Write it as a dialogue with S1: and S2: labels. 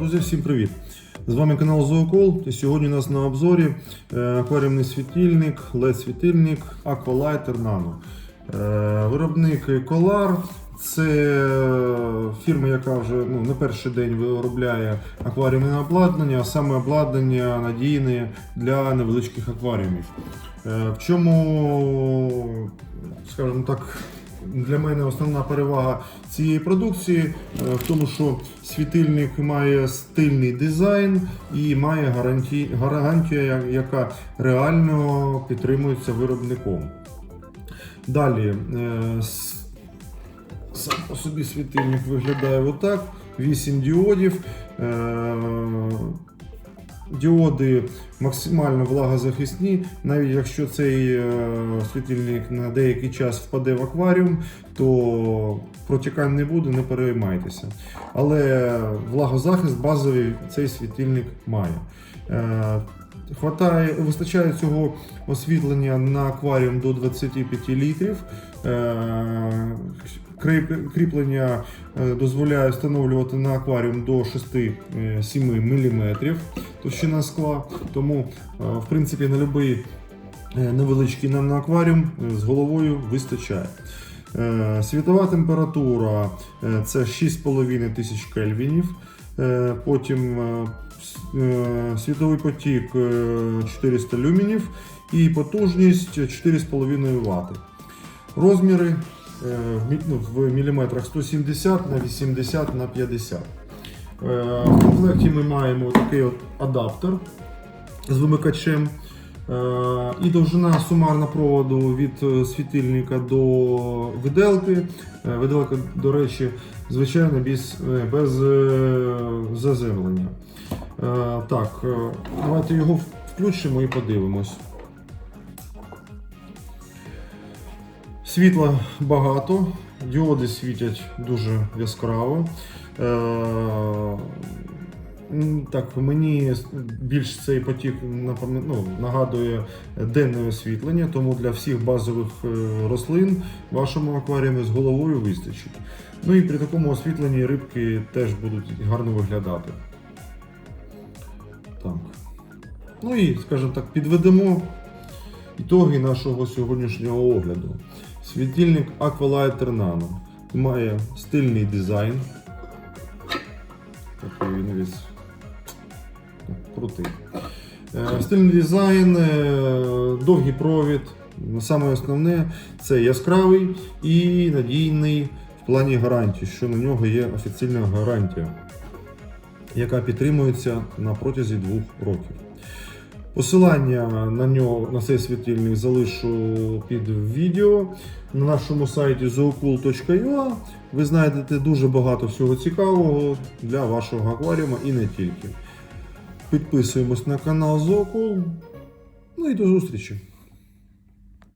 S1: Друзі, всім привіт! З вами канал Зоокол. І сьогодні у нас на обзорі е, акваріумний світильник, LED-світильник Aqualighter Nano. Е, Виробник Collar. Це фірма, яка вже ну, не перший день виробляє акваріумне обладнання, а саме обладнання надійне для невеличких акваріумів. Е, В чому, скажімо так, для мене основна перевага цієї продукції е, в тому, що світильник має стильний дизайн і має гарантію, я- яка реально підтримується виробником. Далі е, сам по собі світильник виглядає отак. 8 діодів. Діоди максимально влагозахисні, навіть якщо цей е, світильник на деякий час впаде в акваріум, то протікань не буде, не переймайтеся. Але влагозахист базовий цей світильник має. Е, Хватає, вистачає цього освітлення на акваріум до 25 літрів. Е, Кріплення дозволяє встановлювати на акваріум до 6-7 мм товщина скла. Тому, е, в принципі, на будь-який невеличкий нам на акваріум е, з головою вистачає. Е, Світова температура е, це 6,5 тисяч кельвінів. Е, Потім е, е, світовий потік е, 400 люмінів і потужність 4,5 Вт. Розміри е, ну, в міліметрах 170 на 80 на 50. Е, В комплекті ми маємо такий от адаптер з вимикачем. Е, І довжина сумарна проводу від е, світильника до виделки. Е, Виделка, до речі, звичайно, без, без заземлення. Так, давайте його включимо і подивимось. Світла багато, діоди світять дуже яскраво. Так, мені більш цей потік ну, нагадує денне освітлення, тому для всіх базових е, рослин в вашому акваріумі з головою вистачить. Ну і при такому освітленні рибки теж будуть гарно виглядати. Так. Ну і, скажімо так, підведемо ітоги нашого сьогоднішнього огляду. Світильник Aqualighter Nano має стильний дизайн. Такий він весь крутий. Е, Стильний дизайн, е, довгий провід. Саме основне це яскравий і надійний в плані гарантії, що на нього є офіційна гарантія, яка підтримується на протязі двох років. Посилання на нього на цей світильник залишу під відео на нашому сайті zoocool.ua. Ви знайдете дуже багато всього цікавого для вашого акваріума і не тільки. Підписуємось на канал Зокол. Ну і до зустрічі!